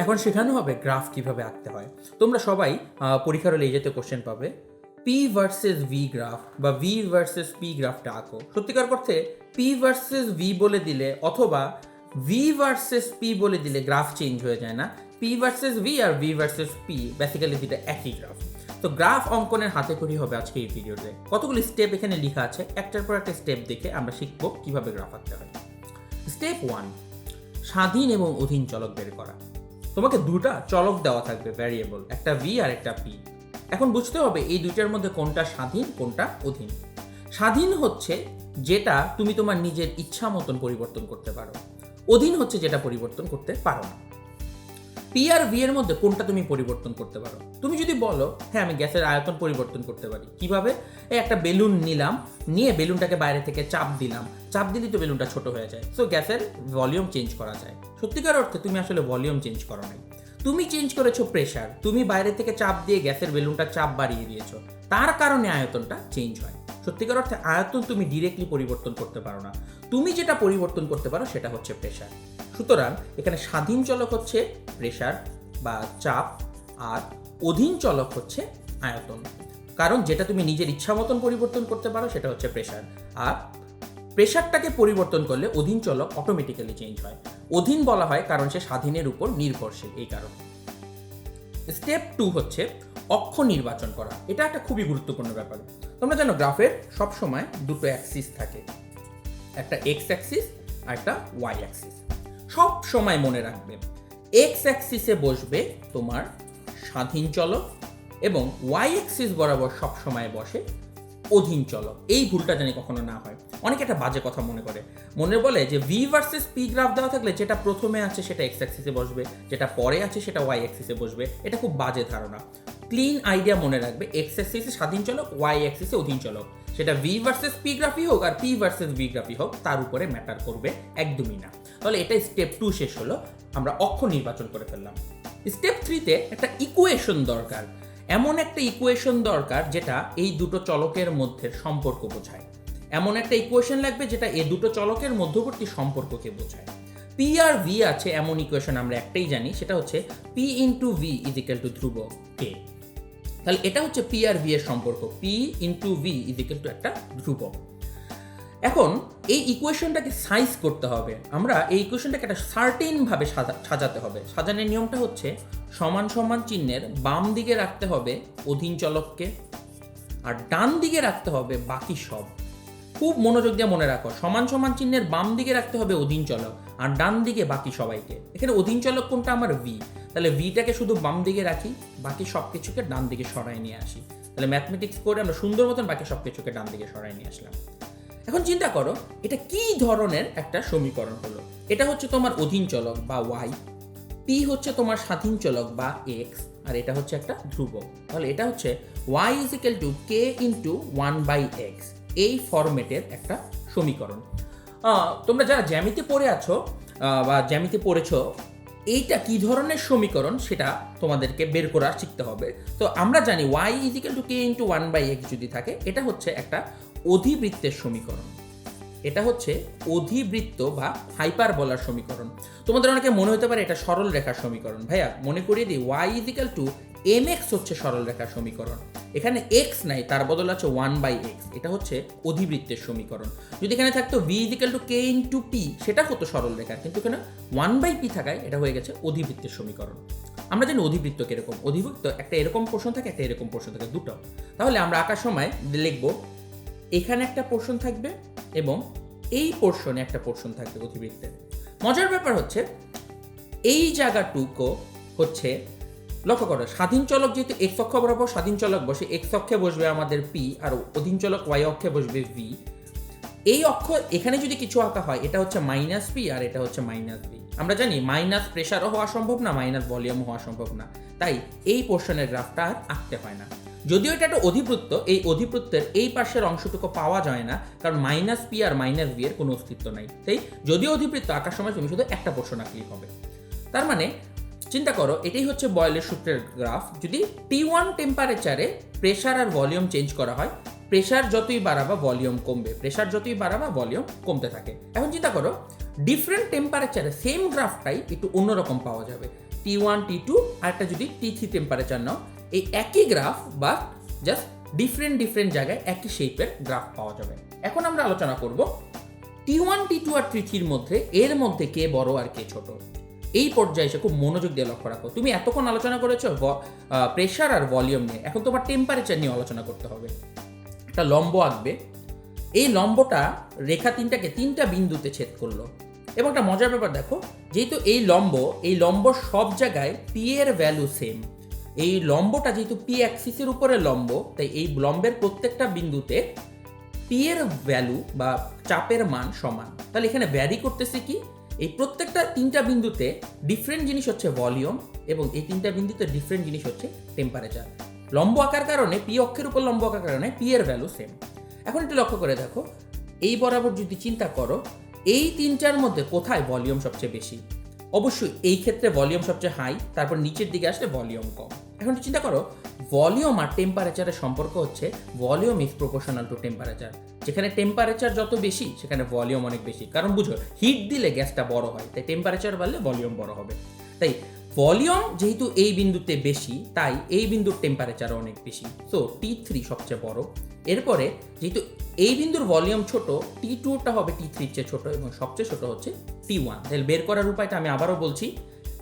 এখন শেখানো হবে গ্রাফ কীভাবে আঁকতে হয়। তোমরা সবাই পরীক্ষার হলে এই কোশ্চেন পাবে। পি ভার্সেস ভি গ্রাফ বা ভি ভার্সেস পি গ্রাফটা আঁকো। সত্যিকার অর্থে পি ভার্সেস ভি বলে দিলে অথবা ভি ভার্সেস পি বলে দিলে গ্রাফ চেঞ্জ হয়ে যায় না। পি ভার্সেস ভি আর ভি ভার্সেস পি বেসিক্যালি দুটা একই গ্রাফ তো গ্রাফ অঙ্কনের হাতে করি হবে আজকে এই ভিডিওতে। কতগুলি স্টেপ এখানে লেখা আছে? একটার পর একটা স্টেপ দেখে আমরা শিখব কীভাবে গ্রাফ আঁকতে হয়। স্টেপ ওয়ান স্বাধীন এবং অধীন চলক বের করা। তোমাকে দুটা চলক দেওয়া থাকবে ভ্যারিয়েবল একটা ভি আর একটা পি এখন বুঝতে হবে এই দুইটার মধ্যে কোনটা স্বাধীন, কোনটা অধীন। স্বাধীন হচ্ছে যেটা তুমি তোমার নিজের ইচ্ছা মতন পরিবর্তন করতে পারো। অধীন হচ্ছে যেটা পরিবর্তন করতে পারো না। পি আর ভি এর মধ্যে কোনটা তুমি পরিবর্তন করতে পারো? তুমি যদি বলো হ্যাঁ আমি গ্যাসের আয়তন পরিবর্তন করতে পারি। কীভাবে? এই একটা বেলুন নিলাম, নিয়ে বেলুনটাকে বাইরে থেকে চাপ দিলাম। চাপ দিলেই তো বেলুনটা ছোট হয়ে যায়। সো গ্যাসের ভলিউম চেঞ্জ করা যায়। সত্যিকার অর্থে তুমি আসলে ভলিউম চেঞ্জ করো নাই। তুমি চেঞ্জ করেছ প্রেশার তুমি বাইরে থেকে চাপ দিয়ে গ্যাসের বেলুনটা চাপ বাড়িয়ে দিয়েছ। তার কারণে আয়তনটা চেঞ্জ হয়। সত্যিকার অর্থে আয়তন তুমি ডিরেক্টলি পরিবর্তন করতে পারো না। তুমি যেটা পরিবর্তন করতে পারো সেটা হচ্ছে প্রেশার সুতরাং এখানে স্বাধীন চলক হচ্ছে প্রেশার বা চাপ আর অধীন চলক হচ্ছে আয়তন। কারণ যেটা তুমি নিজের ইচ্ছা মতন পরিবর্তন করতে পারো সেটা হচ্ছে প্রেশার আর প্রেশারটাকে পরিবর্তন করলে অধীন চলক অটোমেটিক্যালি চেঞ্জ হয়। অধীন বলা হয় কারণ সে স্বাধীনের উপর নির্ভরশীল, এই কারণে। স্টেপ টু হচ্ছে অক্ষ নির্বাচন করা। এটা একটা খুবই গুরুত্বপূর্ণ ব্যাপার। তোমরা জানো গ্রাফের সবসময় দুটো অ্যাক্সিস থাকে। একটা এক্স অ্যাক্সিস আর একটা ওয়াই অ্যাক্সিস সব সময় মনে রাখবে। এক্স অ্যাক্সিসে বসবে তোমার স্বাধীন চলক এবং ওয়াই অ্যাক্সিস বরাবর সব সময় বসে অধীন চলক। এই ভুলটা জানি কখনো না হয়। অনেকে একটা বাজে কথা মনে করে। মনে বলে যে ভি ভার্সেস পি গ্রাফ দেওয়া থাকলে যেটা প্রথমে আছে সেটা এক্স অ্যাক্সিসে বসবে, যেটা পরে আছে সেটা ওয়াই অ্যাক্সিসে বসবে। এটা খুব বাজে ধারণা। ক্লিন আইডিয়া মনে রাখবে এক্স অ্যাক্সিসে স্বাধীন চলক ওয়াই অ্যাক্সিসে অধীন চলক। সেটা ভি ভার্সেস পি গ্রাফই হোক আর পি ভার্সেস ভি গ্রাফই হোক, তার উপরে ম্যাটার করবে একদমই না। তাহলে এটা স্টেপ টু শেষ হলো, আমরা অক্ষ নির্বাচন করে ফেললাম। স্টেপ থ্রিতে একটা ইকুয়েশন দরকার। এমন একটা ইকুয়েশন দরকার যেটা এই দুটো চলকের মধ্যে সম্পর্ক বোঝায়। এমন একটা ইকুয়েশন লাগবে যেটা এই দুটো চলকের মধ্যবর্তী সম্পর্ককে বোঝায়। পি আর ভি আছে এমন ইকুয়েশন আমরা একটাই জানি, সেটা হচ্ছে P into V is equal to ধ্রুব কে তাহলে এটা হচ্ছে পি আর ভি এর সম্পর্ক। P into V is equal to একটা ধ্রুবক। এখন এই ইকুয়েশনটাকে সাইজ করতে হবে। আমরা এই ইকুয়েশনটাকে একটা সার্টেন ভাবে সাজা- সাজাতে হবে। সাজানোর নিয়মটা হচ্ছে সমান সমান চিহ্নের বাম দিকে রাখতে হবে অধীন চলককে আর ডান দিকে রাখতে হবে বাকি সব। খুব মনোযোগ দিয়ে মনে রাখো, সমান সমান চিহ্নের বাম দিকে রাখতে হবে অধীন চলক আর ডান দিকে বাকি সবাইকে। এখানে অধীন চলক কোনটা? আমার ভি তাহলে ভিটাকে শুধু বাম দিকে রাখি, বাকি সব কিছুকে ডান দিকে সরাই নিয়ে আসি। তাহলে ম্যাথমেটিক্স করে আমরা সুন্দর মতন বাকি সব কিছুকে ডান দিকে সরাই নিয়ে আসলাম। এখন চিন্তা করো, এটা কি ধরনের একটা সমীকরণ হলো? এটা হচ্ছে তোমার অধীন চলক বা ওয়াই পি হচ্ছে তোমার স্বাধীন চলক বা এক্স আর এটা হচ্ছে একটা ধ্রুবক। তাহলে এটা হচ্ছে Y is equal to K into one by X এই ফরম্যাটের একটা সমীকরণ। তোমরা যারা জ্যামিতে পড়ে আছো বা জ্যামিতে পড়েছো, এইটা কি ধরনের সমীকরণ সেটা তোমাদেরকে বের করা শিখতে হবে। তো আমরা জানি Y is equal to K into one by X যদি থাকে, এটা হচ্ছে একটা অধিবৃত্তের সমীকরণ। এটা হচ্ছে অধিবৃত্ত বা হাইপার বলার সমীকরণ। তোমাদের অনেকে মনে হতে পারে এটা সরল রেখার সমীকরণ। ভাইয়া, মনে করিয়ে দিই Y is equal to M X হচ্ছে সরল রেখার সমীকরণ। এখানে এক্স নাই, তার বদল আছে ওয়ান বাই এক্স এটা হচ্ছে অধিবৃত্তের সমীকরণ। যদি এখানে থাকতো V is equal to K into P সেটা হতো সরল রেখার কিন্তু এখানে ওয়ান বাই পি থাকায় এটা হয়ে গেছে অধিবৃত্তের সমীকরণ। আমরা জানি অধিবৃত্ত কীরকম? অধিবৃত্ত একটা এরকম পোর্শন থাকে, একটা এরকম পোর্শন থাকে, দুটো। তাহলে আমরা আঁকার সময় লিখব, এখানে একটা পোর্শন থাকবে এবং এই পোর্শনে একটা পোর্শন থাকবে অধিবৃত্তের। মজার ব্যাপার হচ্ছে, এই জায়গাটুকু হচ্ছে লক্ষ্য করো, স্বাধীন চলক যেহেতু এক্স অক্ষ বরাবর স্বাধীন চলক বসে এক্স অক্ষে বসবে আমাদের পি আর অধীন চলক ওয়াই অক্ষে বসবে ভি এই অক্ষ এখানে যদি কিছু আঁকা হয়, এটা হচ্ছে মাইনাস পি আর এটা হচ্ছে মাইনাস বি আমরা জানি মাইনাস প্রেশারও হওয়া সম্ভব না মাইনাস ভলিউমও হওয়া সম্ভব না। তাই এই পোর্শনের গ্রাফটা আর আঁকতে হয় না। যদিও এটা একটা অধিবৃত্ত, এই অধিবৃত্তের এই পাশের অংশটুকু পাওয়া যায় না, কারণ মাইনাস পি আর মাইনাস বি এর কোনো অস্তিত্ব নাই। তাই যদিও অধিবৃত্ত আঁকার সময় তুমি শুধু একটা পোর্শন আঁকলেই হবে। তার মানে চিন্তা করো, এটাই হচ্ছে বয়েলের সূত্রের গ্রাফ। যদি টি ওয়ান টেম্পারেচারে প্রেশার আর ভলিউম চেঞ্জ করা হয় প্রেশার যতই বাড়াবা ভলিউম কমবে। প্রেশার যতই বাড়াবা ভলিউম কমতে থাকে। এখন চিন্তা করো ডিফারেন্ট টেম্পারেচারে সেম গ্রাফটাই একটু অন্যরকম পাওয়া যাবে। টি ওয়ান টি টু আর একটা যদি টি থ্রি টেম্পারেচার নাও, এই একই গ্রাফ বা জাস্ট ডিফারেন্ট ডিফারেন্ট জায়গায় একই শেপের গ্রাফ পাওয়া যাবে। এখন আমরা আলোচনা করব টি ওয়ান টি টু আর টি থ্রির মধ্যে, এর মধ্যে কে বড় আর কে ছোট? এই পর্যায়ে এসে খুব মনোযোগ দিয়ে লক্ষ্য রাখো। তুমি এতক্ষণ আলোচনা করেছ প্রেশার আর ভলিউম নিয়ে। এখন তোমার টেম্পারেচার নিয়ে আলোচনা করতে হবে। একটা লম্ব আঁকবে। এই লম্বটা রেখা তিনটাকে তিনটা বিন্দুতে ছেদ করল। এবং একটা মজার ব্যাপার দেখো, যেহেতু এই লম্ব এই লম্ব সব জায়গায় পি এর ভ্যালু সেম এই লম্বটা যেহেতু পি অ্যাক্সিসের উপরে লম্ব, তাই এই লম্বের প্রত্যেকটা বিন্দুতে পি এর ভ্যালু বা চাপের মান সমান। তাহলে এখানে ভ্যারি করতেছে কি? এই প্রত্যেকটা তিনটা বিন্দুতে ডিফারেন্ট জিনিস হচ্ছে ভলিউম এবং এই তিনটা বিন্দুতে ডিফারেন্ট জিনিস হচ্ছে টেম্পারেচার লম্ব আকার কারণে পি অক্ষের উপর লম্ব আকার কারণে পি এর ভ্যালু সেম এখন একটু লক্ষ্য করে দেখো, এই বরাবর যদি চিন্তা করো, এই তিনটার মধ্যে কোথায় ভলিউম সবচেয়ে বেশি? অবশ্যই এই ক্ষেত্রে ভলিউম সবচেয়ে হাই তারপর নিচের দিকে আসলে ভলিউম কম। এখন চিন্তা করো ভলিউম আর টেম্পারেচারের সম্পর্ক হচ্ছে volume is proportional to temperature যেখানে টেম্পারেচার যত বেশি, সেখানে ভলিউম অনেক বেশি। কারণ বুঝো হিট দিলে গ্যাসটা বড় হয়, তাই টেম্পারেচার বাড়লে ভলিউম বড় হবে। তাই ভলিউম যেহেতু এই বিন্দুতে বেশি, তাই এই বিন্দুর টেম্পারেচারও অনেক বেশি। সো টি থ্রি সবচেয়ে বড়। এরপরে যেহেতু এই বিন্দুর ভলিউম ছোট টি টুটা হবে টি থ্রির চেয়ে ছোট এবং সবচেয়ে ছোট হচ্ছে টি ওয়ান তাহলে বের করার উপায়টা আমি আবারও বলছি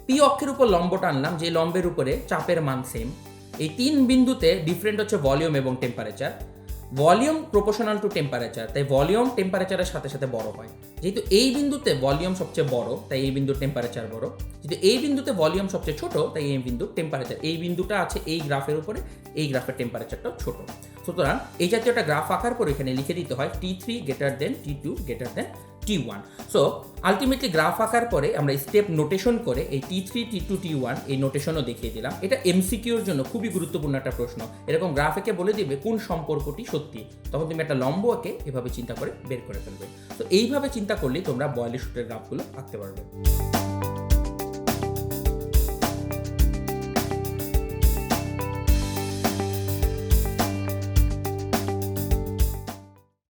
পি অক্ষের উপর লম্বটা আনলাম, যে লম্বের উপরে চাপের মান সেম এই তিন বিন্দুতে ডিফারেন্ট হচ্ছে ভলিউম এবং temperature volume proportional to temperature তাই ভলিউম টেম্পারেচারের সাথে সাথে বড় হয়। যেহেতু এই বিন্দুতে ভলিউম সবচেয়ে বড়, তাই এই বিন্দুর টেম্পারেচার বড়। যেহেতু এই বিন্দুতে ভলিউম সবচেয়ে ছোট, তাই এই বিন্দুর টেম্পারেচার এই বিন্দুটা আছে এই গ্রাফের উপরে, এই গ্রাফের টেম্পারেচারটাও ছোট। সুতরাং এই জাতীয় একটা গ্রাফ আঁকার পর এখানে লিখে দিতে হয় T three greater then T two greater then T one so ultimately graph আঁকার পরে আমরা স্টেপ নোটেশন করে এই T three T two T one এই নোটেশনও দেখিয়ে দিলাম। এটা এমসিকিউর জন্য খুবই গুরুত্বপূর্ণ একটা প্রশ্ন। এরকম গ্রাফ একে বলে দিবে কোন সম্পর্কটি সত্যি। তখন তুমি একটা লম্ব আঁকে এভাবে চিন্তা করে বের করে ফেলবে। তো এইভাবে চিন্তা করলেই তোমরা বয়ালিশ শুটের গ্রাফগুলো আঁকতে পারবে।